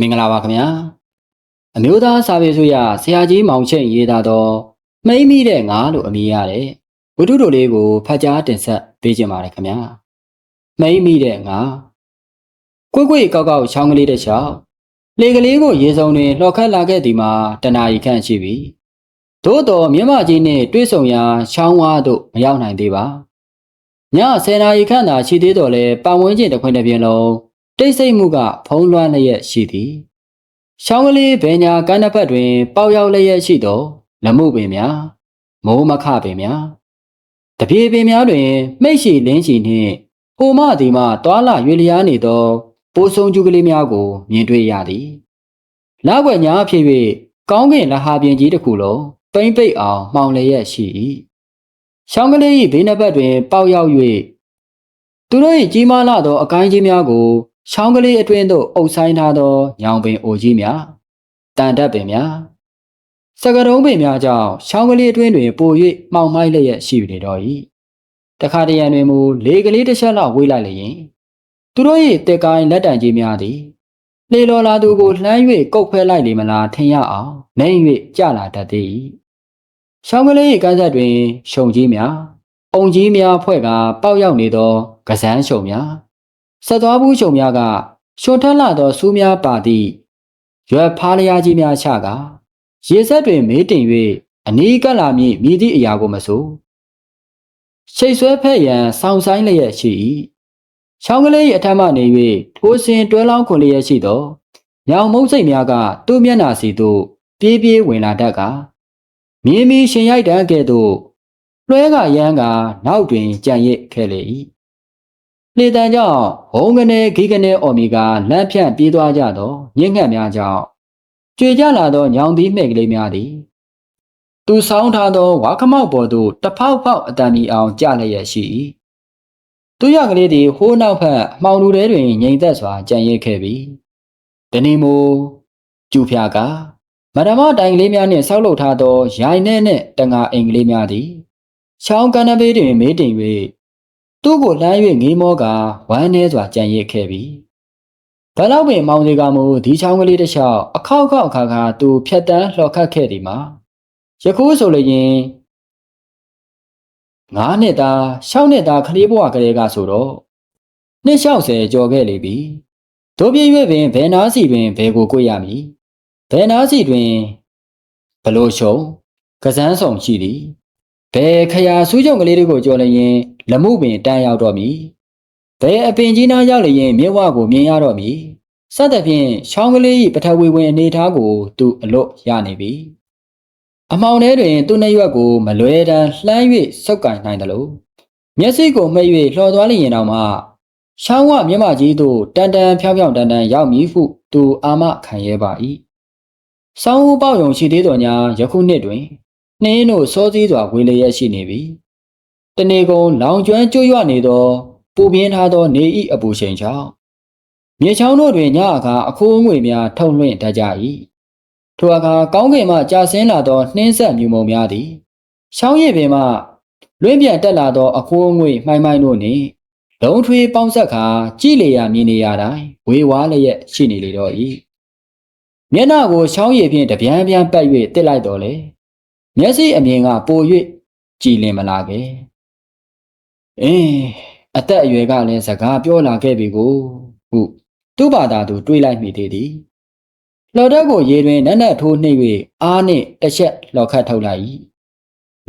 မင်္ဂလာပါခင်ဗျာအမျိုးသားစာပေဆိုရဆရာကြီးမောင်ချိတ်ရေးသားသောမိမ့်မိတဲ့ငါလို့အမည်ရတဲ့ဝတ္ထုတို့လေးကိုဖတ်ကြားတင်ဆက်ပေးခြင်းပါတယ်ခင်ဗျာမိမ့်မိတဲ့ငါကွက်ကွက်ကောက်ကောက်ချောင်းကလေးတစ်ချောင်းလေကလေးကိုရေစုံတွင်လှော်ခတ်လာခဲ့သည်မှာတနာရီခန့်ရှိပြီသို့တော်မြမကြီးနှင့်တွေ့ဆုံရာချောင်းဝါသို့မရောက်နိုင်သေးပါည10နာရီခန့်သာရှိသေးတော်လဲပတ်ဝန်းကျင်တစ်ခွင်တစ်ပြင်းလုံး တိတ်ဆိတ်မှုက ဖုံးလွှမ်းလျက်ရှိသည်။ရှောင်းကလေးဘယ်ညာကန်းတစ်ဖက်တွင် ပေါက်ရောက်လျက်ရှိသောလမှုပင်များမိုးမခပင်များတပြေပင်များတွင်မိတ်ရှိလင်းရှိနှင့်ဟိုမဒီမှတွာလာရွေလျားနေသောပိုးဆုံကျူကလေးများကို မြင်တွေ့ရသည်။လောက်ွယ်ညာဖြစ်၍ကောင်းကင်လဟာပြင်ကြီးတစ်ခုလုံးပိမ့်ပိတ်အောင်မှောင်လျက်ရှိ၏။ရှောင်းကလေး၏ဘေးနှစ်ဘက်တွင် ပေါက်ရောက်၍သူတို့၏ကြီးမားလာသောအကိုင်းကြီးများကို ချောင်းကလေးအတွင်းသို့အုပ်ဆိုင်ထားသောညောင်ပင်အိုကြီးများတန်တက်ပင်များစကရုံးပင်များကြောင့်ချောင်းကလေးအတွင်းတွင်ပို၍မှောင်မိုက်လျက်ရှိနေတော်၏တခါတရံတွင်မူလေကလေးတစ်ချက်လောက်ဝေးလိုက်လျင်သူတို့၏တက်ကိုင်းလက်တံကြီးများသည်လေလော်လာသူကိုလှမ်း၍ကုတ်ဖဲလိုက်လေမလားထင်ရအောင်နိုင်၍ကြလာတတ်သည်ချောင်းကလေး၏ကန်းဆက်တွင်ရှုံကြီးများအုံကြီးများဖွဲ့ကပေါက်ရောက်နေသောကစန်းရှုံများ ဆက်သွားဘူးချုံများကရှွန်ထက်လာသောစူးများပါသည့်ရွက်ဖားလျားကြီးများချကရေဆက်တွင်မေးတင်၍အနီးကပ်လာမည်မြည်သည့်အရာကိုမဆိုရှိတ်ဆွဲဖက်ရန်ဆောင်းဆိုင်လျက်ရှိ၏ချောင်းကလေး၏အထက်မှနေ၍ထိုးစင်တွဲလောင်းခွန်လျက်ရှိသောညောင်မုံစိတ်များကသူ့မျက်နှာစီသို့ပြေးပြေးဝင်လာတတ်ကမြင်းမီရှင်ရိုက်တန်းကဲ့သို့လွှဲကရမ်းကနောက်တွင်ကြံ့ရစ်ခဲ့လေ၏ လေတံကြောင့်ဘုံကနေဂီကနေအော်မီကလမ်းဖြန့်ပြေးသွားကြသောညှင်းငှက်များကြောင့်ကြွေကြလာသောညောင်သီးမှဲ့ကလေးများသည်သူဆောင်းထားသောဝါခမောက်ပေါ်သို့တဖောက်ဖောက်အတန်မီအောင်ကြလျက်ရှိ၏သူရကလေးသည်ဟိုးနောက်ဖက်မှောင်လူထဲတွင်ငြိမ်သက်စွာကြံ့ရစ်ခဲ့ပြီတနီမူကျူဖျာကမဒမတိုင်ကလေးများနှင့်ဆောက်လုပ်ထားသောရိုင်နဲ့နှင့်တငါအိမ်ကလေးများသည်ချောင်းကနဘေးတွင်မေးတင်၍ သူ့ကိုလှမ်း၍ငေးမောကဝမ်းနေစွာကြံရစ်ခဲ့ပြီ။ဘာလို့ပင်မောင်စီကမူဒီချောင်းကလေးတစ်လျှောက်အခောက်ခောက်အခါခါသူဖြတ်တန်းလှော်ခတ်ခဲ့သည်မှာယခုဆိုလျင်ငါးနှစ်သားရှောက်နှစ်သားကလေးဘဝကလေးကဆိုတော့နှစ်60ကျော်ခဲ့လေပြီ။တို့ပြည့်၍ပင်ဘယ်နာစီတွင်ဘယ်ကိုကိုရမည်။ဘယ်နာစီတွင်ဘလို့ရှုံကစန်းဆောင်ရှိသည်။ ဘယ်ခရာစူးကြုံကလေးတွေကိုကြော်လျင်လမှုပင်တန်းရောက်တော့မည်ဘယ်အပင်ကြီးနားရောက်လျင်မြဝကိုမြင်ရတော့မည်စသဖြင့်ချောင်းကလေး၏ပထဝီဝင်အနေထားကို သူအလွတ်ရနေပြီအမောင်ထဲတွင် သူ့နှရွက်ကိုမလွဲတမ်းလှမ်း၍စုပ်ကင်နိုင်တယ်လို့မျက်စိကိုမှိတ်၍လှော်သွားလျင်တောင်မှချောင်းဝမျက်မကြီးသို့တန်တန်ဖြောင်းဖြောင်းတန်တန်ရောက်မည်ဟုသူအာမခံရဲပါ၏ဆောင်းဦးပေါယုံရှိသေးတော်ညာယခုနှစ်တွင် နှင်းတို့စောစည်းစွာဝေလျက်ရှိနေပြီတနေကုန်လောင်ကျွမ်းကျွရွနေသောပူပြင်းထားသောနေဤအပူချိန်ကြောင့်မြေချောင်းတို့တွင်ညအခါအခိုးငွေများထုံလွှင့်တတ်ကြ၏ထိုအခါကောင်းကင်မှကြာဆင်းလာသောနှင်းဆက်မြူမုံများသည်ရှောင်းရည်ပင်မှလွင့်ပြန်တက်လာသောအခိုးငွေမှိုင်းမှိုင်းတို့နှင့်လုံးထွေးပေါင်းဆက်ခါကြည်လျာမြင်နေရတိုင်းဝေဝါလျက်ရှိနေလေတော့၏မျက်နှာကိုရှောင်းရည်ဖြင့်တပြန်ပြန်ပတ်၍တစ်လိုက်တော်လေ မျက်စိအမြင်ကပို၍ကြည်လင်မလာခဲ့အင်းအသက်အရွယ်ကလည်းစကားပြောလာခဲ့ပြီကိုဟုသူ့ဘာသာသူတွေးလိုက်မိသေးသည်လော်တက်ကိုရေတွင်နက်နက်ထိုးနှိပ်၍အားနှင့်တစ်ချက်လော်ခတ်ထုတ်လိုက်၏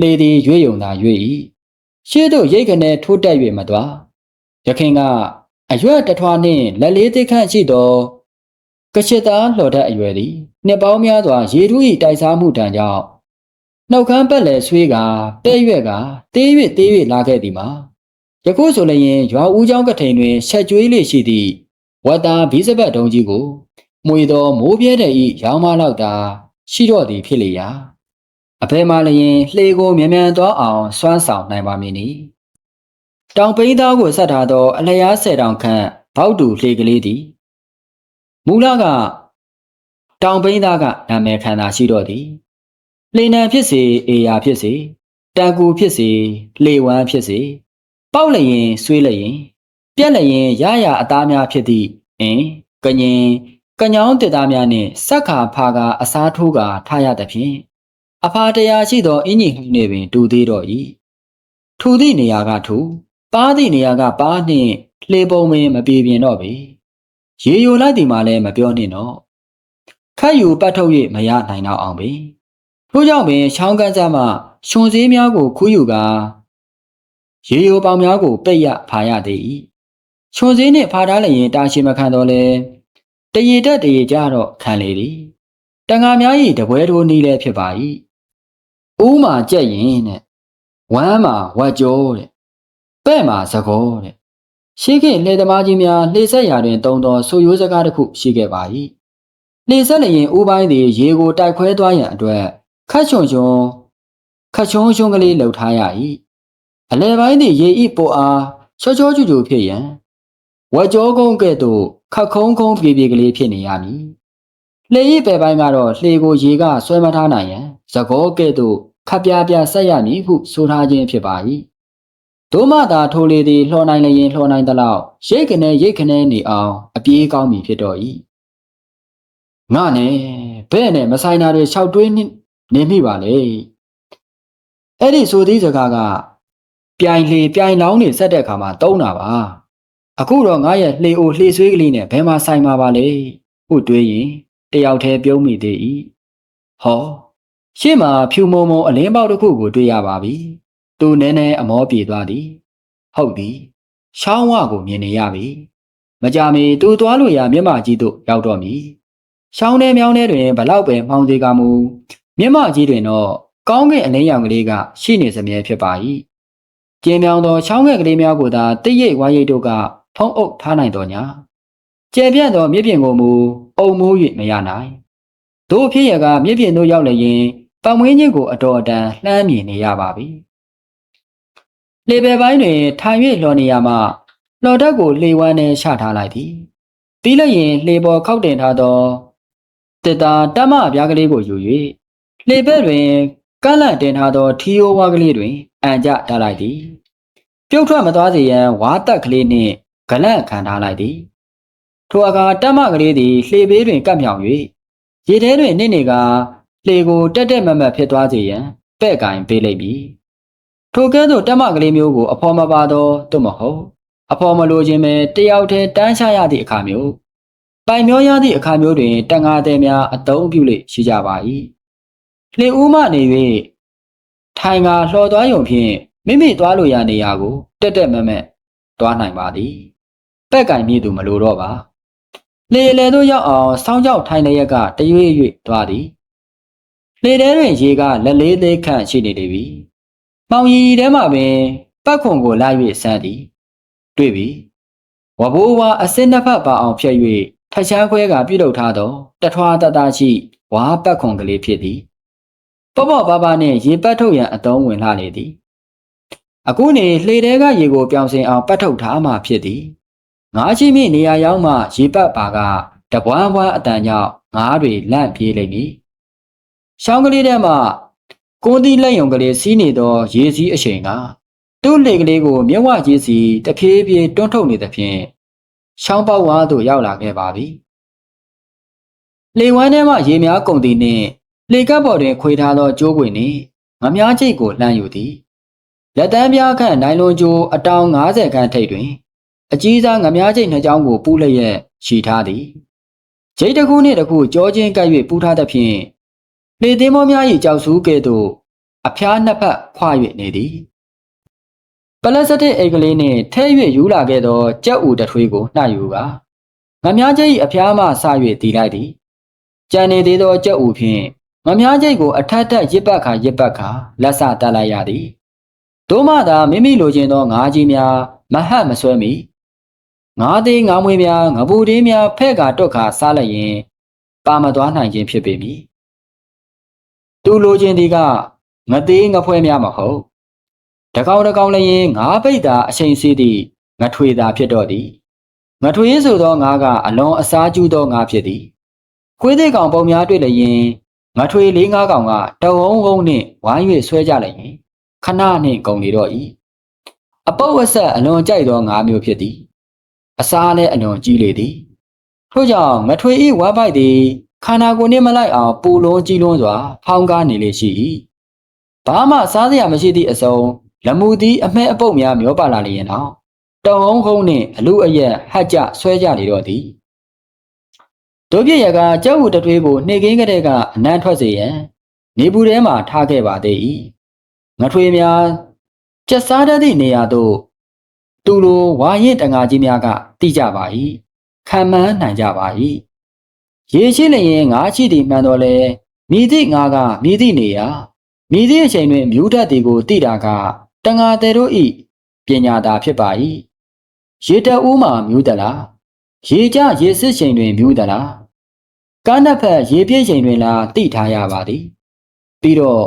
လေသည်ရွေ့ယုံသာရွေ့၏ရှေ့သို့ရိတ်ကနေထိုးတက်၍မသွားရခင်ကအရွက်တထွားနှင့်လက်လေးသိခန့်ရှိသောကချစ်သားလှော်တက်အရွယ်သည်နှစ်ပေါင်းများစွာရေထူး၏တိုက်စားမှုတံကြောင့် နှုတ်ခမ်းပတ်လည်ဆွေးကတဲ့ရွက်ကတေး၍တေး၍လာခဲ့သည်မှာယခုဆိုလျင်ရွာဦးကျောင်းကထိန်တွင်ဆက်ကျွေးလေးရှိသည့်ဝတ်သားဘီးစပတ်တုံးကြီးကိုမွေသောမိုးပြဲတဲ့ဤရောင်းမလောက်သာရှိတော့သည်ဖြစ်လေရာအဖေမှလျင်လှေကိုမြန်မြန်သွားအောင်စွမ်းဆောင်နိုင်ပါမည်နီတောင်ပိန်းသားကိုဆက်ထားသောအလျားဆယ်တောင်ခန့်ဘောက်တူလှေကလေးသည်မူလကတောင်ပိန်းသားကနာမည်ခံတာရှိတော့သည် လှေနံဖြစ်စေအေယာဖြစ်စေတန်ကူဖြစ်စေလှေဝမ်းဖြစ်စေပေါက်လျင်ဆွေးလျင် ပြက်လျင်ရရအသားများဖြစ်သည့်အင်းကညင်ကညောင်းတစ်သားများနှင့်စက်ခါဖာကအစားထိုးကာထားရသဖြင့်အဖာတရားရှိသောအင်ကြီးဟိုင်းနှင့်ပင်တူသေးတော့၏ထူသည့်နေရာကထူပါးသည့်နေရာကပါးနှင့်လှေပုံပင်မပြေပြင်းတော့ပေရေယိုလိုက်သည်မှလည်းမပြောနှင့်တော့ခတ်ယူပတ်ထုတ်၍မရနိုင်တော့အောင်ပေ ထို့ကြောင့်ပင်ချောင်းကန်းစားမှရှင်စည်းများကိုခူးယူကာရေယိုပေါင်များကိုပိတ်ရဖာရသေး၏ရှင်စည်းနှင့်ဖာထားလျင်တာရှိမခံတော့လဲတရေတက်တရေကြတော့ခံလေသည်တန်ဃာများ၏တပွဲထိုးနီးလည်းဖြစ်ပါ၏ဦးမှာကြက်ရင်တဲ့ဝမ်းမှာဝတ်ကြောတဲ့ပဲ့မှာသကောတဲ့ရှိခင်လေသမားကြီးများလှေဆက်ရာတွင်တုံသောဆိုရိုးစကားတစ်ခုရှိခဲ့ပါ၏လှေဆက်လျင်ဦးပိုင်းသည်ရေကိုတိုက်ခွဲသွားရန်အတွက် ခတ်ချွန်ချွန်ခတ်ချုံချုံကလေးလှုပ်ထားရ၏အလဲပိုင်းသည်ရေဤပိုအားချောချောကျူကျူဖြစ်ရန်ဝက်ကြောကုန်းကဲ့သို့ခတ်ခုံးခုံးပြေပြေကလေးဖြစ်နေရမည်လှေဤပဲပိုင်းကတော့လှေကိုရေကဆွဲမထားနိုင်ရန်သကောကဲ့သို့ခပ်ပြားပြားဆက်ရမည်ဟုဆိုထားခြင်းဖြစ်ပါ၏ဒို့မှသာထိုလေသည်လှော်နိုင်လျင်လှော်နိုင်သလောက်ရိတ်ခနဲရိတ်ခနဲနေအောင်အပြေးကောင်းပြီဖြစ်တော့၏ငါနဲ့ဘဲ့နဲ့မဆိုင်တာတွေ၆တွင်း နေမိပါလေအဲ့ဒီဆိုသည့်စကားကပြိုင်လေပြိုင်လောင်းနေဆက်တဲ့အခါမှာတုံးတာပါအခုတော့ငါရဲ့လှေအိုလှေဆွေးကလေးနဲ့ဘယ်မှာဆိုင်မှာပါလဲဟုတွေးရင်တယောက်တည်းပြုံးမိသေး၏ဟောရှေ့မှာဖြူမုံမုံအလင်းပေါက်တစ်ခုကိုတွေ့ရပါပြီသူနည်းနည်းအမောပြေသွားသည်ဟုတ်သည်ရှောင်းဝကိုမြင်နေရပြီမကြမီသူသွားလို့ရမျက်မှကြီးသို့ရောက်တော့မည်ရှောင်းထဲမြောင်းထဲတွင်ဘလောက်ပဲမှောင်သေးကမူ မျက်မှကြီးတွင်တော့ကောင်းကင်အလင်းရောင်ကလေးကရှိနေစမြဲဖြစ်ပါ၏ကျင်းမြောင်သောချောင်းငယ်ကလေးများကိုသာတိတ်ရိတ်ဝါရိတ်တို့ကဖုံးအုပ်ထားနိုင်တော်ညာကျဲပြန့်သောမြစ်ပြင်ကိုမူအုံမိုး၍မရနိုင်တို့ဖြစ်ရကမြစ်ပြင်တို့ရောက်လျင်ပတ်မွေးခြင်းကိုအတော်အတန်လှမ်းမြင်နေရပါပြီလေပယ်ပိုင်းတွင်ထိုင်၍လှော်နေရမှလှော်တက်ကိုလှေဝမ်းနှင့်ချထားလိုက်သည်ပြီးလျင်လှေပေါ်ခောက်တင်ထားသောတစ်တာတမပြားကလေးကိုယူ၍ လှေဘက်တွင်ကန့်လန့်တင်ထားသောထီယိုဝါကလေးတွင်အန်ကြထားလိုက်သည်ပြုတ်ထွက်မသွားစေရန်ဝါတက်ကလေးနှင့်ဂလန့်ခံထားလိုက်သည်ထိုအခါတမကလေးသည်လှေဘေးတွင်ကပ်မြောင်၍ရေထဲတွင်နှင့်နေကလှေကိုတက်တက်မတ်မတ်ဖြစ်သွားစေရန်ပဲ့ကင်ပေးလိုက်ပြီထိုကဲ့သို့တမကလေးမျိုးကိုအဖော်မပါသောသို့မဟုတ်အဖော်မလိုခြင်းပဲတယောက်တည်းတန်းချရသည့်အခါမျိုးပိုင်မျောရသည့်အခါမျိုးတွင်တန်ဃာသည်များအတုံးပြုလေရှိကြပါ၏ လှေဦးမှနေ၍ထိုင်ကလှော်သွားယုံဖြင့်မိမိသွားလိုရာနေရာကို တက်တက်မက်မက်သွားနိုင်ပါသည်ပဲ့ကင်မြည်သူမလိုတော့ပါလေလေတို့ရောက်အောင်စောင်းကြောက်ထိုင်တဲ့ရက်ကတရွေ့ရွေ့သွားသည်လေထဲတွင်ရေကလက်လေးသေးခန့်ရှိနေလေပြီ။မောင်ရီထဲမှာပင်ပတ်ခွန်ကိုလိုက်၍ဆန်းသည်။တွေ့ပြီ။ဝဘိုးဝါအစစ်နှစ်ဖက်ပါအောင်ဖြတ်၍ထချမ်းခွဲကပြုလုပ်ထားသောတထွားတတရှိဝါပတ်ခွန်ကလေးဖြစ်သည်။ ပေါ့ပေါ့ပါပါနှင့်ရေပတ်ထုတ်ရန်အသုံးဝင်လှလေသည်။အခုနေလှေထဲကရေကိုပြောင်းစင်အောင်ပတ်ထုတ်ထားမှဖြစ်သည်။ငါးချိမိနေရာရောက်မှရေပတ်ပါကတပွားပွားအတန်ကြောင့်ငါးတွေလန့်ပြေးလိမ့်မည်။ရှောင်းကလေးထဲမှာကိုသီးလက်ယုံကလေးစီးနေသောရေစီးအချိန်ကသူ့လေကလေးကိုမြဝကြီးစီတဖြည်းဖြည်းတွန်းထုတ်နေသဖြင့်ရှောင်းပေါက်ဝါသို့ရောက်လာခဲ့ပါပြီ။လေဝမ်းထဲမှရေများကုန်သည်နှင့် လေကပ်ပေါ်တွင်ခွေထားသောကျိုးပွင့်နှင့်ငမြားချိတ်ကိုလှမ်းယူသည်။လက်တန်းပြားခန့်နိုင်လွန်ကျိုးအတောင်90ခန့်ထိပ်တွင် အကြီးစားငမြားချိတ်နှစ်ချောင်းကိုပူးလျက်ရှိထားသည်။ချိတ်တစ်ခုနှင့်တစ်ခုကြောချင်းကပ်၍ပူးထားသဖြင့်လေသင်းမောများ၏ကြောက်စုကဲ့သို့အဖျားနှစ်ဖက်ခွာ၍နေသည်ပလက်စတစ်အိတ်ကလေးနှင့်ထဲ၍ယူလာခဲ့သောကြက်ဥတထွေးကိုနှှယူကငမြားကျိတ်အဖျားမှဆ၍တီးလိုက်သည်ကြံနေသေးသောကြက်ဥဖြင့် ငမြားကျိတ်ကိုအထက်ထက်ရစ်ပတ်ခါရစ်ပတ်ခါလက်ဆတက်လိုက်ရသည်တို့မှသာမိမိလိုချင်သောငါးကြီးများမဟတ်မဆွဲမီငါးသေးငါးမွေးများငပူသေးများဖဲ့ကာတွက်ခါစားလိုက်ရင်ပါမသွားနိုင်ခြင်းဖြစ်ပေမည်သူလိုချင်သည်ကငသေးငဖွဲများမဟုတ်တကောင်တကောင်လည်းငါးပိတ်သာအချိန်စီးသည့်ငထွေသာဖြစ်တော့သည်ငထွေဆိုသောငါးကအလွန်အစားကျူးသောငါးဖြစ်သည်ခွေးသေးကောင်ပုံများတွေ့လျင် ငထွေလေးငါးကောင်ကတဝုံဝုံနှင့်ဝိုင်း၍ဆွဲကြလျင်ခဏနှင့်ကုန်နေတော့၏အပုပ်အဆက်အလွန်ကြိုက်သောငါးမျိုးဖြစ်သည်အစားလည်းအလွန်ကြီးလေသည်ထို့ကြောင့်ငထွေဤဝမ်းပိုက်သည်ခန္ဓာကိုယ်နှင့်မလိုက်အောင်ပူလုံးကြီးလွန်းစွာဖောင်းကားနေလေရှိ၏ဘာမှစားစရာမရှိသည့်အစုံလမှုသည်အမဲအပုတ်များမျောပါလာလျင်တော့တောင်ဟုံးခုံးနှင့်အလူအယက်ဟတ်ကြဆွဲကြနေတော့သည် တို့ပြည့်ရကကြောက်ဝတထွေးကိုနှိကင်းကလေးကအနံ့ထွက်စေရန်နေပူထဲမှထားခဲ့ပါသေး၏ငထွေများကျက်စားတတ်သည့်နေရာသို့သူလိုဝါရင်တငါကြီးများကတိကြပါ၏ခံမှန်းနိုင်ကြပါ၏ရေရှိလျင်ငါရှိသည်မှန်တော်လဲမိသည့်ငါကမိသည့်နေရာမိသည့်အချိန်တွင်မြူးတတ်သည်ကိုသိတာကတငါတဲ့တို့ဤပညာသာဖြစ်ပါ၏ရေတအူးမှမြူးတလားရေကြရေစစ်ချိန်တွင်မြူးတလား ကားနှစ်ဖက်ရေပြည့်ချိန်တွင်လားသိထားရပါသည်ပြီးတော့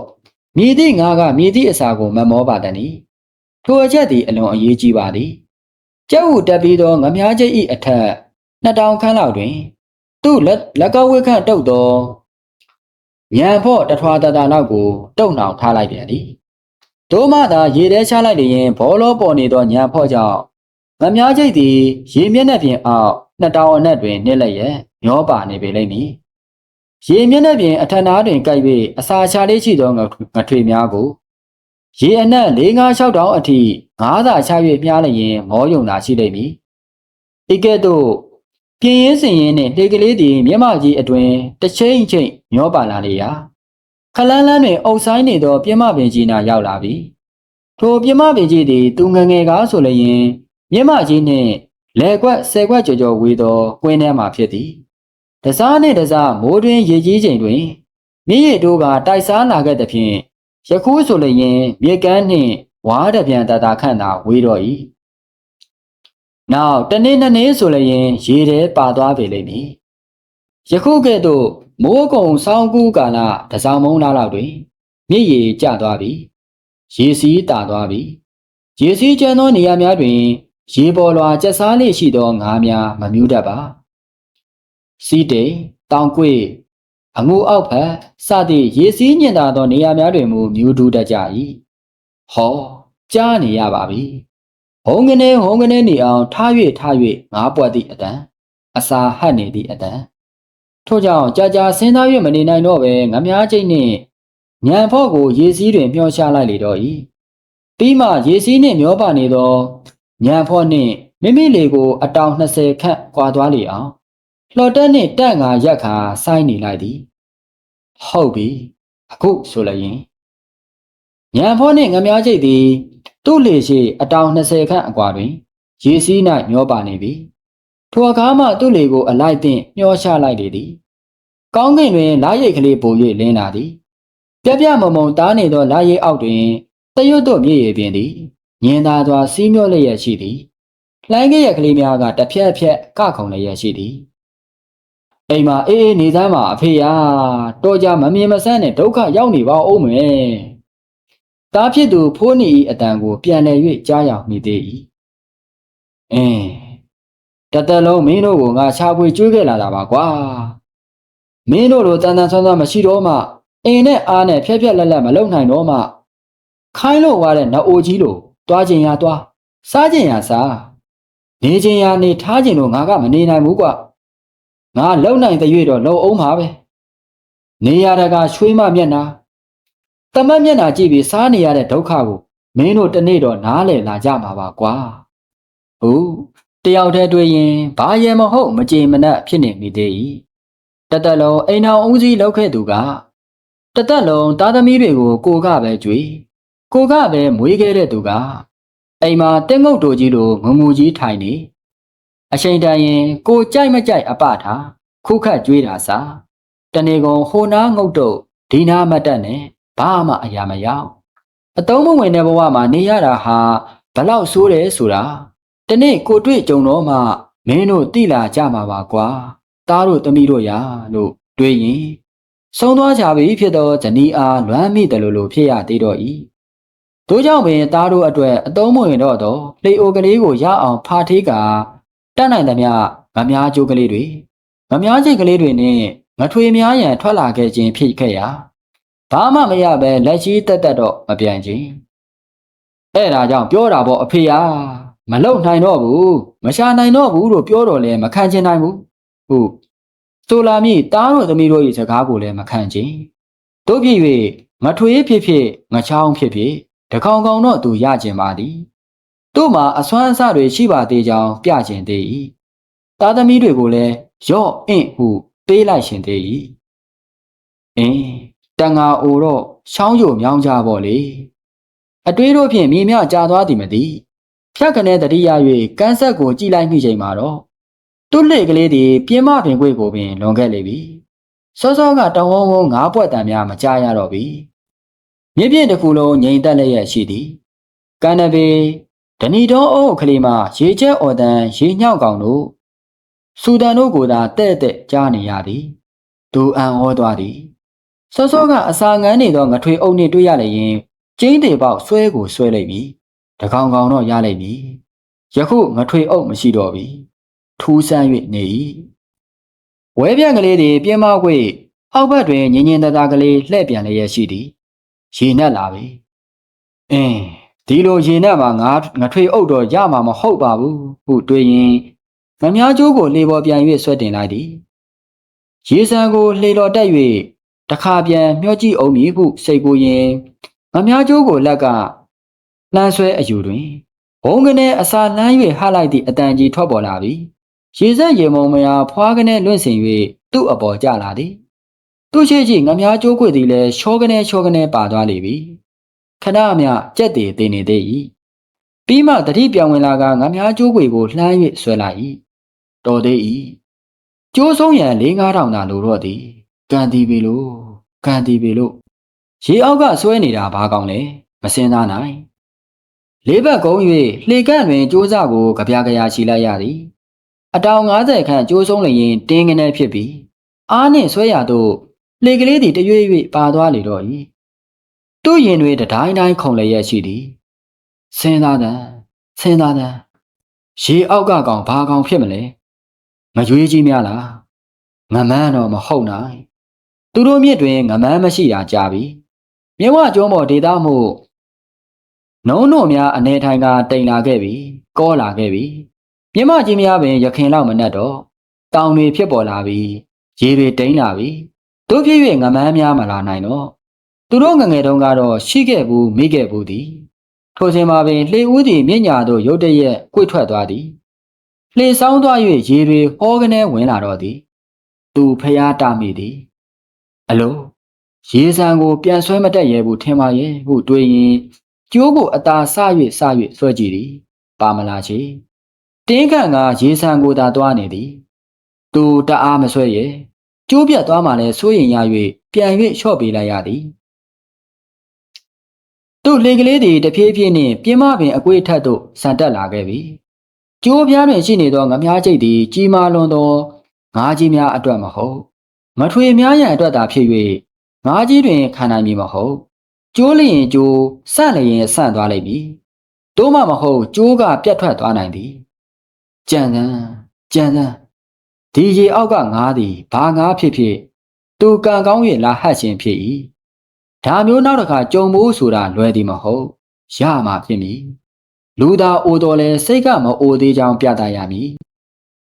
မြည်သည့်ငါကမြည်သည့်အစာကိုမမောပါတည်းထိုအချက်သည်အလွန်အရေးကြီးပါသည်ကျုပ်ဟုတက်ပြီးသောငမားချိတ်ဤအထက်နှစ်တောင်ခန်းလောက်တွင် သူ့လက်လက်ကဝိခန့်တုတ်သောညံဖို့တထွာတတာလောက်ကိုတုံနှောင်ထားလိုက်ပြန်သည်တို့မှသာရေထဲချလိုက်လျင်ဘောလောပေါ်နေသောညံဖို့ကြောင့်ငမားချိတ်သည်ရေမျက်နှာပြင်အောက်နှစ်တောင်အနက်တွင်နှိမ့်လက်ရ မျောပါနေပေလိမ့်မည်ရေမျက်နှာပြင်အထက်နားတွင်ကြိုက်၍အစာချလေးရှိသောငထွေများကိုရေအနက်၄၅၆တောင်အထိငါးသာချ၍မြားလျင်မောယုံသာရှိလိမ့်မည်ဤကဲ့သို့ပြင်းရင်စင်ရင်နှင့်လေကလေးသည်မျက်မှကြီးအတွင်တစ်ချိန်ချိန်မျောပါလာလေရာခလန်းလန်းတွင်အုပ်ဆိုင်နေသောပြမပင်ကြီးနာရောက်လာပြီထိုပြမပင်ကြီးသည်သူငငယ်ကားဆိုလျင်မျက်မှကြီးနှင့်လဲကွက်ဆယ်ကွက်ကြော်ကြော်ဝေသောကွင်းထဲမှဖြစ်သည် တစားနှင့်တစားမိုးတွင်ရေကြီးချိန်တွင်မြစ်ရည်တို့ကတိုက်စားလာခဲ့သဖြင့်ယခုဆိုလျင်မြေကမ်းနှင့်ဝါးတပြန်တတာခန့်သာဝေးတော့၏နောက်တနေ့နှစ်နေ့ဆိုလျင်ရေထဲပါသွားပေလိမ့်မည်ယခုကဲ့သို့မိုးကုံဆောင်းကူးကာလတစောင်းမုံလာလောက်တွင်မြစ်ရည်ကျသွားပြီရေစီးတာသွားပြီရေစီးကျန်းသောနေရာများတွင် ရေပေါ်လွာကျက်စားလေးရှိသောငါးများမမြူးတတ်ပါ စီးတိမ်တောင်ကွေ့အငူအောက်ဖက်စသည့်ရေစီးညင်သာသောနေရာများတွင်မူမြူးတူးတတ်ကြ၏ဟောကြားနေရပါပြီဟုံးကနေဟုံးကနေနေအောင်ထား၍ထား၍ငါးပွက်သည့်အတန်အစာဟတ်နေသည့်အတန်ထို့ကြောင့်ကြာကြာစဉ်းစား၍မနေနိုင်တော့ပဲငမားကျိတ်နှင့်ညံဖို့ကိုရေစည်းတွင်မျှောချလိုက်လေတော့၏ပြီးမှရေစည်းနှင့်မျောပါနေသောညံဖို့နှင့်မိမိလေကိုအတောင်20ခန့်ကွာသွားလေအောင် လှော်တက်နှင့်တက်ငါရက်ခါဆိုင်းနေလိုက်သည်ဟုတ်ပြီအခုဆိုလျင်ညံဖို့နှင့်ငမားကျိတ်သည်သူ့လေရှိအတောင်20ခန့်အကွာတွင် ရေစီး၌မျောပါနေပြီထိုအခါမှသူ့လေကို အလိုက်သင့်မျောချလိုက်လေသည်ကောင်းကင်တွင်လာရိတ်ကလေးပို၍လင်းလာသည်ပြပြမုံမုံတားနေသောလာရိတ်အောက်တွင်တရွတ်တို့မြေရည်ပင်သည်ညင်သာစွာစီးမျောလျက်ရှိသည်လှိုင်းကရက်ကလေးများကတစ်ဖြက်ဖြက်ကခုန်လျက်ရှိသည် အိမ်မှာအေးအေးနေသားမှာအဖေယာတော့ကြမမြင်မဆန်းနဲ့ဒုက္ခရောက်နေပါဦးမယ်တားဖြစ်သူဖိုးနေ၏အတန်ကို ပြန်လည်၍ကြားရောက်မိသေး၏အင်းတသက်လုံးမင်းတို့ကိုငါချပွေကျွေးခဲ့လာတာပါကွာမင်းတို့လိုတန်တန်ဆွမ်းဆွမ်းမရှိတော့မှအင်းနဲ့အားနဲ့ဖြက်ဖြက်လက်လက်မလုံနိုင်တော့မှခိုင်းလို့ဝါတဲ့နအိုကြီးလိုတွားခြင်းရတွားစားခြင်းရစားနေခြင်းရနေထားခြင်းလို့ငါကမနေနိုင်ဘူးကွာ ငါလုံနိုင်တဲ့ရွေ့တော့လုံအောင်ပါပဲနေရတကရွှေမမျက်နာတမတ်မျက်နာကြည့်ပြီးစားနေရတဲ့ဒုက္ခကိုမင်းတို့တနေ့တော့နားလည်လာကြမှာပါကွာဟုတ်တယောက်တည်းတွေ့ရင်ဘာရဲမဟုတ်မကြေမနက်ဖြစ်နေမိသေး၏တသက်လုံးအိမ်အောင်ဦးစီးလောက်ခဲ့သူကတသက်လုံးသားသမီးတွေကိုကိုကပဲကြွေကိုကပဲမွေးခဲ့တဲ့သူကအိမ်မှာတင်းငုတ်တို့ကြီးလိုငုံငူကြီးထိုင်နေ အချိန်တန်ရင်ကိုကြိုက်မကြိုက်အပထားခုခတ်ကြွေးတာစာတနေကုန်ဟိုနားငုတ်တော့ဒီနားမတက်နဲ့ဘာမှအရာမရောက်အတုံးမဝင်တဲ့ဘဝမှာနေရတာဟာဘလောက်ဆိုးတယ်ဆိုတာတနေ့ကိုတွေ့ကြုံတော့မှမင်းတို့တိလာကြမှာပါကွာသားတို့သမီးတို့ရာလို့တွေးရင်ဆုံးသွားကြပြီဖြစ်သောဇနီးအားလွမ်းမိတယ်လို့လို့ဖြစ်ရသေးတော့၏တို့ကြောင့်ပင်သားတို့အတွက်အတုံးမဝင်တော့တော့လေအိုကလေးကိုရအောင်ဖာထေးက တတ်နိုင်သမျှမများကြိုးကလေးတွေမများချိတ်ကလေးတွေနဲ့မထွေများရန်ထွက်လာခဲ့ခြင်းဖြစ်ခဲ့ရာဘာမှမရပဲလက်ရှိတက်တက်တော့မပြန်ချင်းအဲ့ဒါကြောင့်ပြောတာပေါ့အဖေယာမလုံနိုင်တော့ဘူးမရှာနိုင်တော့ဘူးလို့ပြောတော့လဲမခံချင်နိုင်ဘူးဟုဆိုလာမည်တားတို့သမီးတို့၏စကားကိုလည်းမခံချင်တို့ဖြစ်၍ငထွေးဖြစ်ဖြစ်ငချောင်းဖြစ်ဖြစ်တကောင်ကောင်တော့သူရကျင်ပါသည် တို့မှာအစွမ်းအစတွေရှိပါသေးကြောင်းပြကျင်သေး၏သားသမီးတွေကိုလည်းရော့အင့်ဟုပေးလိုက်ရှင်သေး၏အင်းတန်ငါအိုတော့ရှောင်းကြိုမြောင်းကြပေါ့လေအတွေးတို့ဖြင့်မြေမြကြာသွားသည်မသိဖြတ်ကနေတတိယ၍ကန်းဆက်ကိုကြည်လိုက်မိချိန်မှာတော့သူ့လှေကလေးသည်ပြင်းမပင်ခွေကိုပင်လွန်ခဲ့လေပြီစောစောကတဝုံဝုံငါးပွက်တံများမကြားရတော့ပြီမြစ်ပြင်းတစ်ခုလုံးငြိမ်သက်လျက်ရှိသည်ကန္နပေ ဒဏီတော်အုပ်ကလေးမှရေကျက်အော်တန်ရေညှောက်ကောင်တို့စူဒန်တို့ကိုသာတဲ့တဲ့ကြားနေရသည်ဒူအံ့ဩသွားသည်စောစောကအစာငန်းနေသောငထွေအုပ်နှင့်တွေ့ရလျင်ကျင်းတေပေါက်ဆွဲကိုဆွဲလိုက်ပြီတကောင်ကောင်တော့ရလိုက်ပြီယခုငထွေအုပ်မရှိတော့ပြီထူးဆန်း၍နေ၏ဝဲပြန့်ကလေးသည်ပြင်းမကွေအောက်ဘက်တွင်ညင်ညင်တသာကလေးလှဲ့ပြန်လျက်ရှိသည်ရေနက်လာပြီအင်း ဒီလိုရေနက်မှာငါငထွေအုပ်တော့ရမှာမဟုတ်ပါဘူးဟုတွေးရင်ငမြားကျိုးကိုလေပေါ်ပြန်၍ဆွဲတင်လိုက်သည်ရေစံကိုလှေတော်တက်၍တခါပြန်မျောကြည့်အောင်မည်ဟုစိတ်ကိုရင်ငမြားကျိုးကိုလက်ကလှမ်းဆွဲအယူတွင်ဘုံကနေအစာလှမ်း၍ဟလိုက်သည့်အတန်ကြီးထွက်ပေါ်လာပြီးရေစက်ရေမုံမယာဖွားကနေလွင့်စင်၍သူ့အပေါ်ကျလာသည်သူ့ရှိရှိငမြားကျိုးခွေသည်လည်းချောကနေချောကနေပါသွားလေပြီ ခဏမြကြက်တည်တင်နေသေး၏ပြီးမှတတိပြောင်ဝင်လာကငမြားကျိုးခွေကိုလှမ်း၍ဆွဲလိုက်၏တော်သေး၏ကျိုးဆုံးရန်၄၅တောင်သာလိုတော့သည်ကန်တီပြီလို့ကန်တီပြီလို့ရေအောက်ကဆွဲနေတာဘာကောင်းလဲမစင်သားနိုင်လေးဘက်ကုန်း၍လှေကန့်တွင်ကျိုးစားကိုကြပြကြရာချီလိုက်ရသည်အတောင်90ခန့်ကျိုးဆုံးလျင်တင်းကနေဖြစ်ပြီးအားနှင့်ဆွဲရသို့လှေကလေးသည်တရွေ့ရွေ့ပါသွားလေတော့၏ သူ့ရင်တွေတတိုင်းတိုင်းခုန်လျက်ရှိသည်စင်သားတန်စင်သားတန်ရေအောက်ကကောင်ဘာကောင်ဖြစ်မလဲငရွေးကြီးများလားငမန်းတော့မဟုတ်နိုင်သူတို့မြစ်တွင်ငမန်းမရှိတာကြာပြီမြဝကျွန်းပေါ်ဒေသမှုနုံးတို့များအနေထိုင်ကတိမ်လာခဲ့ပြီကောလာခဲ့ပြီမြမကြီးများပင်ရခင်လောက်မနဲ့တော့တောင်တွေဖြစ်ပေါ်လာပြီရေတွေတိမ်လာပြီတို့ဖြစ်၍ငမန်းများမလာနိုင်တော့ သူတို့ငငယ်တုန်းကတော့ရှိခဲ့ဘူးမိခဲ့ဘူးသည်ထိုချိန်မှာပင်လှေဦးသည်မြညာတို့ရုတ်တရက်ကွေ့ထွက်သွားသည်လှေဆောင်သွား၍ရေတွေဟောကနေဝင်လာတော့သည်သူဖျားတမိသည်အလိုရေစံကိုပြန်ဆွဲမတက်ရဲဘူးထင်ပါရဲ့ဟုတွေးရင်ကျိုးကိုအသာဆ၍ဆ၍ဆွဲကြည့်သည်ပါမလားချေတင်းခန့်ကရေစံကိုသာသွားနေသည်သူတအားမဆွဲရဲ့ကျိုးပြတ်သွားမှလည်းစိုးရင်ရ၍ပြန်၍လျှော့ပေးလိုက်ရသည် သူ့လေကလေးသည်တဖြည်းဖြည်းနှင့်ပြင်းမပင်အကွေးထက်သို့ဆန်တက်လာခဲ့ပြီကျိုးပြားတွင်ရှိနေသောငမြားကျိတ်သည်ကြီးမားလွန်သောငါးကြီးများအတွက်မဟုတ်မထွေများရန်အတွက်သာဖြစ်၍ငါးကြီးတွင်ခံနိုင်မည်မဟုတ်ကျိုးလျင်ကျိုးဆန့်လျင်ဆန့်သွားလိမ့်မည်တို့မှမဟုတ်ကျိုးကပြတ်ထွက်သွားနိုင်သည်ကြံစမ်းကြံစမ်းဒီရေအောက်ကငါးသည်ဘာငါးဖြစ်ဖြစ်သူကံကောင်း၍လာဟတ်ခြင်းဖြစ်၏ ဒါမျိုးနောက်တစ်ခါကြုံမိုးဆိုတာလွယ်သည်မဟုတ်ရမှာဖြစ်မည်လူသာအိုတော်လဲစိတ်ကမအိုသေးကြောင်းပြသရမည်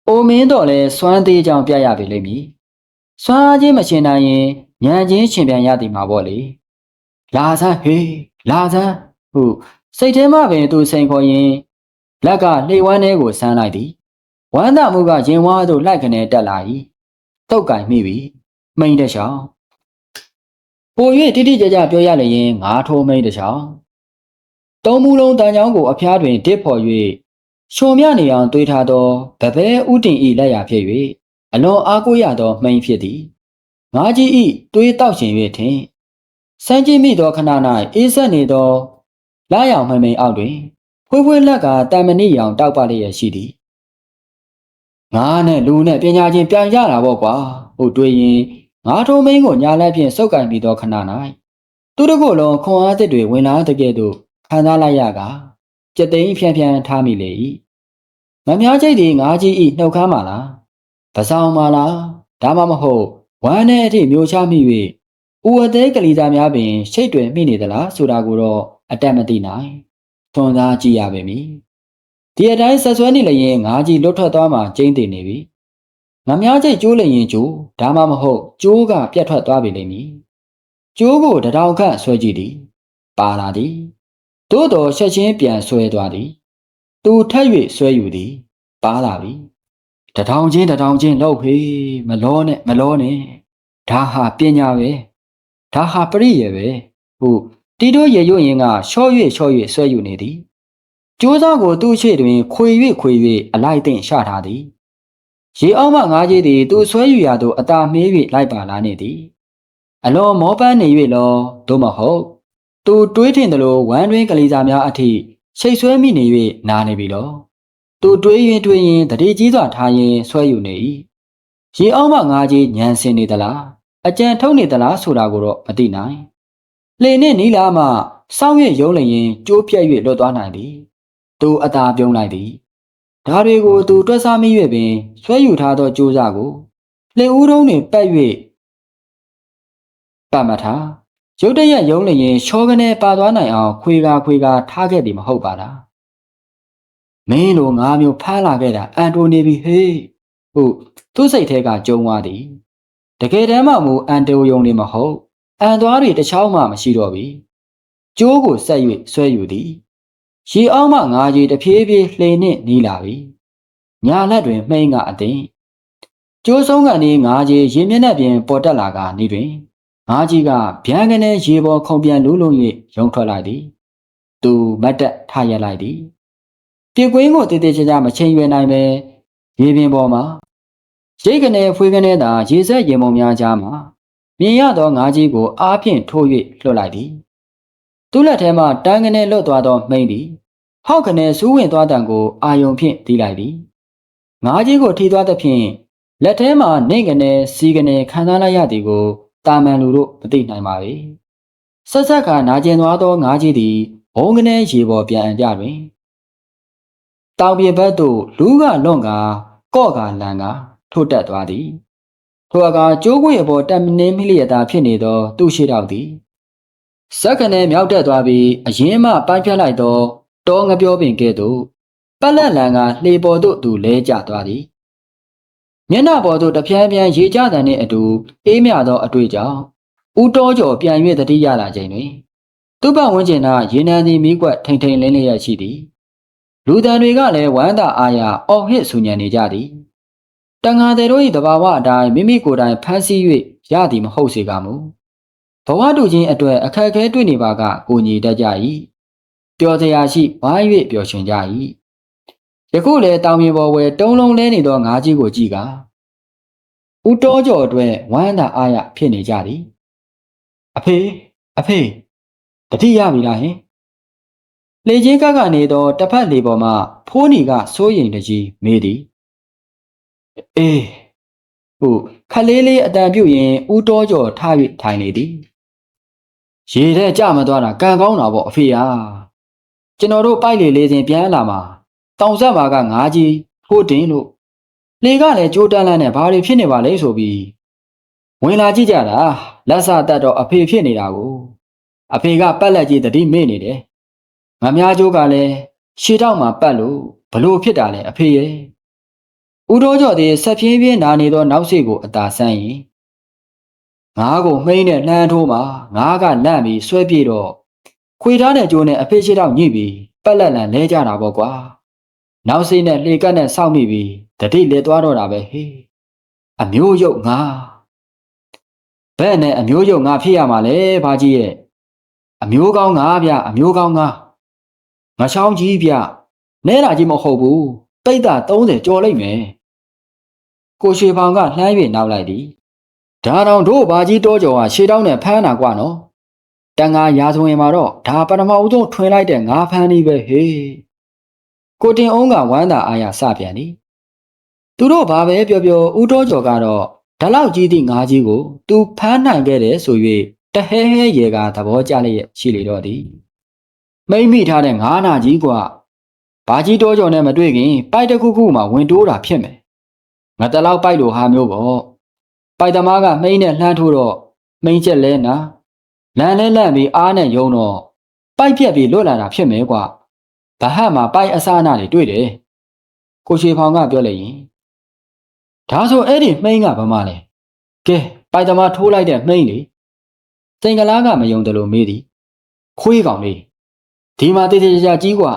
အိုမင်းတော်လဲစွမ်းသေးကြောင်းပြရပေလိမ့်မည်စွမ်းအားခြင်းမရှင်နိုင်ရင်ဉာဏ်ချင်းရှင်ပြန်ရသည်မှာပေါ့လေလာစမ်းဟေးလာစမ်းဟုစိတ်ထဲမှပင်သူစိန်ခေါ်ရင်လက်ကလှေဝမ်းထဲကိုဆန်းလိုက်သည်ဝမ်းသာမှုကရင်ဝါးသို့လိုက်ကနေတက်လာ၏တုတ်ကင်မိပြီမိန်တချောင်း ပို၍တိတိကျကျပြောရလျင်ငါထိုးမိန်တချောင်းသုံးမူလုံးတန်ချောင်းကိုအဖျားတွင်တစ်ဖော်၍ရှုံမြနေအောင်တွေးထားသောဗဘဲဥတင်ဤလက်ရာဖြစ်၍အလွန်အားကိုးရသောမိန်ဖြစ်သည်ငါကြီးဤတွေးတောက်ရှင်၍ထင်စမ်းကြည့်မိသောခဏ၌အေးဆက်နေသောလာရောင်မှန်မိန်အောက်တွင်ဖွေးဖွေးလက်ကတန်မဏိရောင်တောက်ပလျက်ရှိသည်ငါနဲ့လူနဲ့ပညာချင်းပြန်ရတာပေါ့ကွာဟုတွေးရင် ငါထုံးမင်းကိုညာလက်ဖြင့်စုပ်ကင်ပြီးသောခဏ၌သူတို့ကိုယ်လုံးခွန်အားသစ်တွေဝင်လာတဲ့ကဲ့သို့ခံစားလိုက်ရကကြက်သိန်းဖြန်းဖြန်းထားမိလေ၏မများချိတ်သည်ငါကြီးဤနှုတ်ခမ်းပါလားပဆောင်ပါလားဒါမှမဟုတ်ဝမ်းထဲအထိမျိုးချမိ၍ဦးအသေးကလေးသားများပင်ရှိတ်တွင်မိနေသလားဆိုတာကိုတော့အတက်မသိနိုင်သွန်သားကြည့်ရပေမည်ဒီအတိုင်းဆက်ဆွဲနေလျင်ငါကြီးလွတ်ထွက်သွားမှကျင်းတည်နေပြီ ငငများချိတ်ကျိုးလျင်ကျိုးဒါမှမဟုတ်ကျိုးကပြတ်ထွက်သွားပြီလိမ့်မည်ကျိုးကိုတထောင်ခန့်ဆွဲကြည့်သည်ပါလာသည်သို့တော်ချက်ချင်းပြန်ဆွဲသွားသည်သူထက်၍ဆွဲယူသည်ပါလာပြီတထောင်ချင်းတထောင်ချင်းလောက်ဖေးမလောနဲ့မလောနဲ့ဒါဟာပညာပဲဒါဟာပရိယေပဲဟုတီတို့ရေရွရင်ကရှော့၍ရှော့၍ဆွဲယူနေသည်ကျိုးစားကိုသူ့ရှေ့တွင်ခွေ၍ခွေ၍အလိုက်သိမ့်ရှထားသည် ရေအောင်မှငါးကြီးသည်သူဆွဲယူရာသို့အသာမေး၍လိုက်ပါလာနေသည်အလွန်မောပန်းနေ၍လောသို့မဟုတ်သူတွေးထင်သလိုဝမ်းတွင်းကလေးစားများအထိချိတ်ဆွဲမိနေ၍နာနေပြီလောသူတွေးရင်တွေးရင်တတိကြီးစွာထားရင်ဆွဲယူနေ၏ရေအောင်မှငါးကြီးညံစင်နေသလားအကြံထုတ်နေသလားဆိုတာကိုတော့မသိနိုင်လှေနှင့်နီးလာမှစောင်းရရုံးလျင်ကျိုးပြက်၍လွတ်သွားနိုင်သည်သူအသာပြုံးလိုက်သည် ဒါတွေကိုသူတွက်စားမိ၍ပင်ဆွဲယူထားသောကြိုးစားကိုလင်ဦးတုံးတွင်ပတ်၍ပတ်မထားရုတ်တရက်ရုံးလျင်ချောကနေပါသွားနိုင်အောင်ခွေကာခွေကာထားခဲ့သည်မဟုတ်ပါလားမင်းလိုငါမျိုးဖမ်းလာခဲ့တာအန်တိုနီပြီဟေးဟုတ်သူ့စိတ်ထဲကကြုံသွားသည်တကယ်တမ်းမှမူအန်တိုယုံနေမဟုတ်အန်သွားတွေတချောင်းမှမရှိတော့ပြီကျိုးကိုဆက်၍ဆွဲယူသည် ရေအောင်မှငါကြီးတဖြည်းဖြည်းလှေနှင့်နီးလာပြီညာလက်တွင်မှိန်ကအသိကျိုးဆုံးကနေငါကြီးရေမျက်နှာပြင်ပေါ်တက်လာကနေတွင်ငါကြီးကဗျံကနေရေပေါ်ခုန်ပြန်လူးလုံး၍ရုံထွက်လိုက်သည်သူမတ်တက်ထရက်လိုက်သည်ပြေကွင်းကိုတည်တည်ချာချာမချိန်ရွယ်နိုင်ပဲရေပြင်ပေါ်မှာရိတ်ကနေဖွေးကနေသာရေဆက်ရေမုံများကြားမှာမြင်ရသောငါးကြီးကိုအားဖြင့်ထိုး၍လွှတ်လိုက်သည် သူ့လက်ထဲမှတန်းကနေလွတ်သွားသောမှိန်သည်ဟောက်ကနေစူးဝင်သွားတံကိုအာယုံဖြင့်တီးလိုက်သည်ငါးကြီးကိုထိသွားသဖြင့်လက်ထဲမှနှိမ့်ကနေစီကနေခံစားလိုက်ရသည်ကိုတာမန်လူတို့မသိနိုင်ပါပေဆက်ဆက်ကနာကျင်သွားသောငါးကြီးသည်ဘုံကနေရေပေါ်ပြန်အံ့ကြတွင်တောင်ပြေဘက်သို့လူးကလွန့်ကာကော့ကာလန်ကာထိုးတက်သွားသည်ထိုအခါကျိုးကွေအပေါ်တက်မင်းမိလျက်သာဖြစ်နေသောသူ့ရှိတော်သည် စက္ကနဲ့မြောက်တက်သွားပြီးအရင်မှပိုင်းဖြတ်လိုက်သောတောငပြောပင်ကဲ့သို့ပက်လက်လန်ကလှေပေါ်သို့သူလဲကျသွားသည်မျက်နှာပေါ်သို့တပြန်းပြန်းရေကျတန်နှင့်အတူအေးမြသောအတွေ့ကြောင့်ဦးတော်ကျော်ပြန်၍တတိရလာချိန်တွင်သူ့ဘဝန်းကျင်၌ရေနံသည်မိကွက်ထိန်ထိန်လင်းလျက်ရှိသည်လူတန်တွေကလည်းဝမ်းသာအားရအော်ဟစ်ဆူညံနေကြသည်တန်ဃာတွေတို့၏တဘာဝအတိုင်းမိမိကိုယ်တိုင်ဖမ်းဆီး၍ရသည်မဟုတ်စေကမူဘ ဝတူချင်းအတွက်အခက်အခဲတွေ့နေပါကကိုညီတတ်ကြ၏ပျော်စရာရှိဝိုင်း၍ပျော်ရွှင်ကြ၏ယခုလေတောင်မြေပေါ်ဝဲတုံးလုံးလဲနေသောငါးကြီးကိုကြည့်ကဦးတော်ကျော်အတွက်ဝမ်းသာအားရဖြစ်နေကြသည်အဖေအဖေတတိယပြီလားဟင်လေကြီးကကနေသောတစ်ဖက်လေပေါ်မှဖိုးနီကစိုးရိမ်တကြီးမေးသည်အေးဟုခလေးလေးအတန်ပြုတ်ရင်ဦးတော်ကျော်ထား၍ထိုင်နေသည် ရေထဲကြမသွားတာကံကောင်းတာပေါ့အဖေဟာကျွန်တော်တို့ပိုက်လေလေးစဉ်ပြန်လာမှာတောင်ဆက်မှာကငါးကြီးထိုးတင်လို့လေကလည်းကြိုးတန်းလန်းနဲ့ဘာတွေဖြစ်နေပါလဲဆိုပြီးဝင်လာကြည့်ကြတာလက်စတတ်တော့အဖေဖြစ်နေတာကိုအဖေကပက်လက်ကြီးတတိမေ့နေတယ်ငမားကျိုးကလည်းရှေတောက်မှာပတ်လို့ဘလို့ဖြစ်တာလဲအဖေရဲ့ဦးတော်ကျော်သည်ဆက်ပြင်းပြင်းနာနေသောနောက်စိတ်ကိုအသာဆန်းရင် ငါးကိုမှိန်းနဲ့နှမ်းထိုးမှာငါးကလန့်ပြီးဆွဲပြေတော့ခွေထားတဲ့ကြိုးနဲ့အဖေရှိတော့ညှိပြီးပက်လက်လန်လဲကြတာပေါ့ကွာနောက်စိတ်နဲ့လှေကတ်နဲ့စောင့်မိပြီးတတိလေသွားတော့တာပဲဟေးအမျိုးရုပ်ငါဘဲ့နဲ့အမျိုးရုပ်ငါဖြစ်ရမှာလေဘာကြီးရဲ့အမျိုးကောင်းငါဗျအမျိုးကောင်းငါငါချောင်းကြီးဗျနဲတာကြီးမဟုတ်ဘူးပိတ်တာ30ကျော်လိုက်မယ်ကိုရှေဖောင်ကလှမ်း၍နောက်လိုက်သည် ဒါတော့တို့ဘာကြီးတောကျော်ကရှေတောင်းနဲ့ဖမ်းတာကွာနော်တန်ငါရာဇဝင်မှာတော့ဒါပထမဦးဆုံးထွင်လိုက်တဲ့ငါဖမ်းနေပဲဟေးကိုတင်အောင်ကဝမ်းသာအားရစပြန်သည်သူတို့ဘာပဲပြောပြောဦးတော်ကျော်ကတော့ဓလောက်ကြီးသည့်ငါးကြီးကိုသူဖမ်းနိုင်ခဲ့တယ်ဆို၍တဟဲဟဲရေကသဘောကျလျက်ရှိလေတော့သည်မိမ့်မိထားတဲ့ငါးနာကြီးကဘာကြီးတော်ကျော်နဲ့မတွေ့ခင်ပိုက်တစ်ခုခုမှဝင်တိုးတာဖြစ်မယ်ငါတလောက်ပိုက်လိုဟာမျိုးပေါ့ ပိုက်သမားကမှိန်းနဲ့လှမ်းထိုးတော့မှိန်းချက်လဲနာလန်လဲလန့်ပြီးအားနဲ့ယုံတော့ပိုက်ပြက်ပြီးလွတ်လာတာဖြစ်မယ်ကွာဗဟတ်မှာပိုက်အစအနတွေတွေ့တယ်ကိုရှိဖောင်ကပြောလိုက်ရင် ဒါဆိုအဲ့ဒီမှိန်းကဘာမှလဲကဲပိုက်သမားထိုးလိုက်တဲ့မှိန်းလေစိန်ကလားကမယုံတယ်လို့မေးသည်ခွေးကောင်လေးဒီမှာတေးသေးချာကြီးกว่า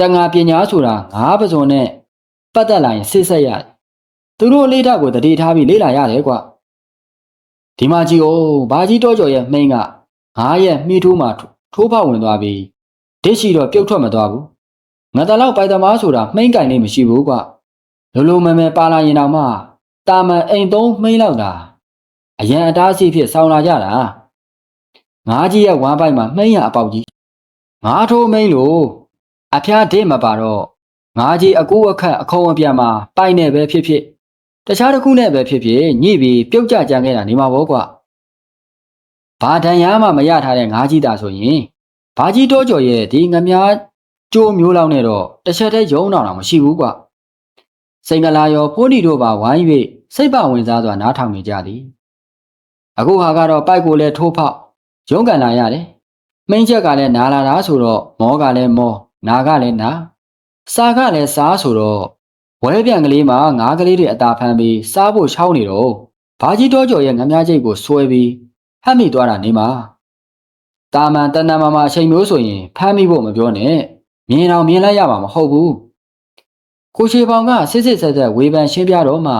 တန်ငါပညာဆိုတာငါးပစုံနဲ့ပတ်သက်လာရင်စစ်ဆက်ရတယ်သူတို့အလေးထားကိုတတိထားပြီးလေ့လာရတယ်ကွာ ဒီမှာကြည့်အောင်ဘာကြီးတောကျော်ရဲ့မှိန်းကငါးရဲ့မှီးထိုးမှထိုးဖောက်ဝင်သွားပြီးဒစ်ရှိတော့ပြုတ်ထွက်မသွားဘူးငါတလောက်ပိုက်သမားဆိုတာမှိန်းကင်လေးမရှိဘူးကွာလိုလိုမဲမဲပါလာရင်တော့မှတာမန်အိမ်သုံးမှိန်းလောက်တာအရန်အတားအဆီးဖြစ်ဆောင်းလာကြတာငါးကြီးရဲ့ဝမ်းပိုက်မှာမှိန်းရအပေါက်ကြီးငါးထိုးမှိန်းလို့အဖျားဒစ်မပါတော့ငါးကြီးအကူအခက်အခုံအပြန်မှာပိုက်နေပဲဖြစ်ဖြစ် တခြားတစ်ခုနဲ့ပဲဖြစ်ဖြစ်ညှိပြီးပြုတ်ကြကြံခဲ့တာနေမှာပေါ့ကွာဘာတန်ရမှမရထားတဲ့ငါးကြီးတာဆိုရင်ဘာကြီးတောကျော်ရဲ့ဒီငမားကျိုးမျိုးလောက်နဲ့တော့တစ်ချက်တည်းယုံတော့တာမရှိဘူးကွာစိန်ကလာရောဖိုးနီတို့ပါဝိုင်း၍စိတ်ပဝင်စားစွာနားထောင်နေကြသည်အခုဟာကတော့ပိုက်ကိုလည်းထိုးဖောက်ရုံးကန်လာရတယ်မိန်းချက်ကလည်းနာလာတာဆိုတော့မောကလည်းမောနာကလည်းနာစာကလည်းစားဆိုတော့ ဝဲပြန်ကလေးမှာငါးကလေးတွေအသာဖမ်းပြီးစားဖို့ချောင်းနေတော့ဘာကြီးတောကျော်ရဲ့ငမားချိတ်ကိုဆွဲပြီးဟပ်မိသွားတာနေမှာတာမန်တဏ္ဍမမအချိန်မျိုးဆိုရင်ဖမ်းမိဖို့မပြောနဲ့မြင်အောင်မြင်လိုက်ရမှာမဟုတ်ဘူးကိုချေပေါင်ကစစ်စစ်ဆက်ဆက်ဝေဖန်ရှင်းပြတော့မှ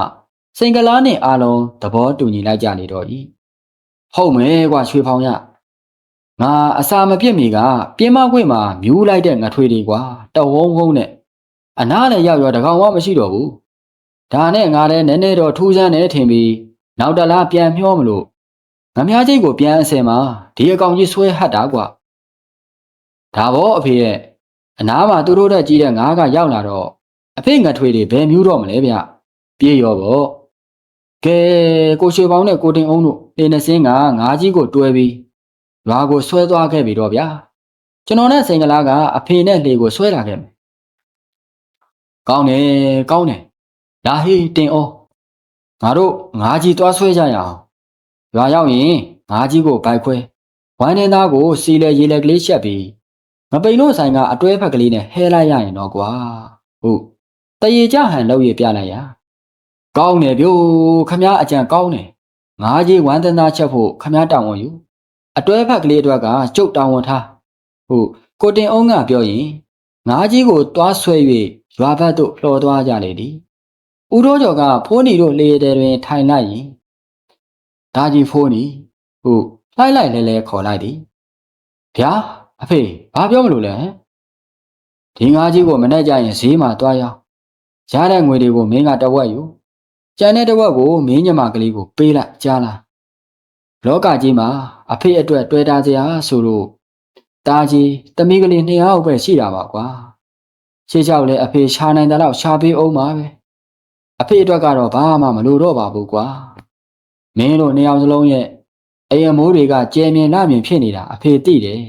စိန်ကလားနဲ့အာလုံးသဘောတူညီလိုက်ကြနေတော့ဤဟုတ်မယ်ကွာရွှေဖောင်ရငါအစာမပြစ်မီကပြင်းမခွေမှာမြူးလိုက်တဲ့ငထွေတွေကွာတဝုံဝုံနဲ့ အနားလည်းရောက်ရောတကောင်မှမရှိတော့ဘူးဒါနဲ့ငါလည်းနည်းနည်းတော့ထူးဆန်းနေထင်ပြီးနောက်တလားပြန်မျောမလို့ငမားချိတ်ကိုပြန်အစင်မှာဒီအကောင်ကြီးဆွဲဟတ်တာကွာဒါဘောအဖေရဲ့အနားမှာသူတို့တက်ကြီးတဲ့ငါးကရောက်လာတော့အဖေငထွေတွေဘယ်မြူးတော့မလဲဗျပြေးရောပေါ့ကဲကိုရွှေပေါင်းနဲ့ကိုတင်အောင်တို့လေနှစင်းကငါးကြီးကိုတွဲပြီးရွာကိုဆွဲသွားခဲ့ပြီတော့ဗျာကျွန်တော်နဲ့စိန်ကလားကအဖေနဲ့လေကိုဆွဲလာခဲ့မယ် ကောင်းတယ်ကောင်းတယ်လာဟေးတင်အောင်ငါတို့ငါးကြီးသွားဆွဲကြရအောင်ရွာရောက်ရင်ငါးကြီးကိုဘိုက်ခွဲဝိုင်းနေသားကိုစီလေရေလက်ကလေးချက်ပြီးမပိန်လို့ဆိုင်ကအတွဲဖက်ကလေးနဲ့ဟဲလိုက်ရရင်တော့ကွာဟုတ်တရေကြဟန်လောက်ရပြလိုက်ရကောင်းတယ်ဗျို့ခမားအကြံကောင်းတယ်ငါးကြီးဝမ်းသနာချက်ဖို့ခမားတောင်းဝန်ယူအတွဲဖက်ကလေးအတွက်ကကျုပ်တောင်းဝန်ထားဟုတ်ကိုတင်အောင်ကပြောရင်ငါးကြီးကိုတွားဆွဲ၍ ရွာဘက်သို့လှော်သွားကြလေသည်ဦးတော်ကျော်ကဖိုးနီတို့လေတဲ့တွင် ထိုင်လိုက်ရင်ဒါကြီးဖိုးနီဟုတ်လိုက်လိုက်လဲလဲခေါ်လိုက်သည်ဗျာအဖေဘာပြောမလို့လဲဒီငါးကြီးကိုမနဲ့ကြရင်ဈေးမှာတွားရောက်ရတဲ့ငွေတွေကိုမင်းကတဝက်ယူကျန်တဲ့တဝက်ကိုမင်းညမကလေးကိုပေးလိုက်ကြားလားလောကကြီးမှာအဖေအတွက်တွေ့တာစရာဆိုလို့တာကြီးတမီးကလေးနှစ်ယောက်ပဲရှိတာပါကွာ ရှေ့လျှောက်လဲအဖေရှာနိုင်တဲ့လောက်ရှာပေးအောင်ပါပဲအဖေအတွက်ကတော့ဘာမှမလိုတော့ပါဘူးကွာမင်းတို့နှစ်ယောက်စလုံးရဲ့အိမ်အမိုးတွေကကျဲမြင်လာမြင်ဖြစ်နေတာအဖေသိတယ်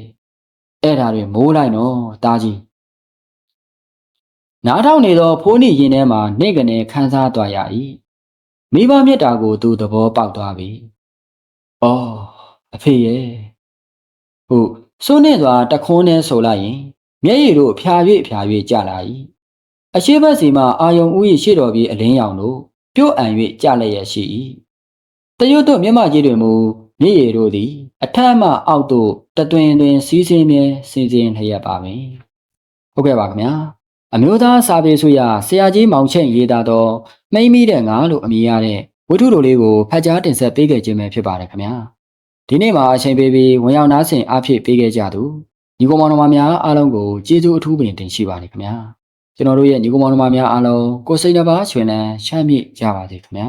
အဲ့ဒါတွေမိုးလိုက်နော်တာကြီးနားထောင်နေသောဖိုးနီရင်ထဲမှာနေကနေခန်းစားသွားရ၏မိဘမြတ်တာကိုသူသဘောပေါက်သွားပြီ။အော်အဖေရဲ့ဟုတ်စိုးနေစွာတခွန်းနဲ့ဆိုလိုက်ရင် မျက်ရည်တို့ဖြာ၍ဖြာ၍ကြလာ၏အရှိဘက်စီမှအာယုံဦး၏ရှေ့တော်ပြီးအလင်းရောင်တို့ပြုတ်အံ၍ကြလျက်ရှိ၏တရွတ်တို့မျက်မှကြီးတွင်မူမျက်ရည်တို့သည်အထက်မှအောက်သို့တတွင်တွင်စီးဆင်းမြဲစင်စင်လျက်ပါပင်ဟုတ်ကဲ့ပါခင်ဗျာအမျိုးသားစာပေဆိုရဆရာကြီးမောင်ချင်းရေးသားသောမိမ့်မိတဲ့ငါလို့အမည်ရတဲ့ဝတ္ထုတို့လေးကိုဖတ်ကြားတင်ဆက်ပေးခဲ့ခြင်းပဲဖြစ်ပါတယ်ခင်ဗျာဒီနေ့မှာအချိန်ပေးပြီးဝင်ရောက်နားဆင်အားဖြည့်ပေးခဲ့ကြသူ ညီကောင်မောင်နှမများအားလုံးကိုကျေးဇူးအထူးပင်တင်ရှိပါတယ်ခင်ဗျာကျွန်တော်တို့ရဲ့ညီကောင်မောင်နှမများအားလုံးကိုစိတ်နှပါရွှင်လန်းချမ်းမြေ့ကြပါစေခင်ဗျာ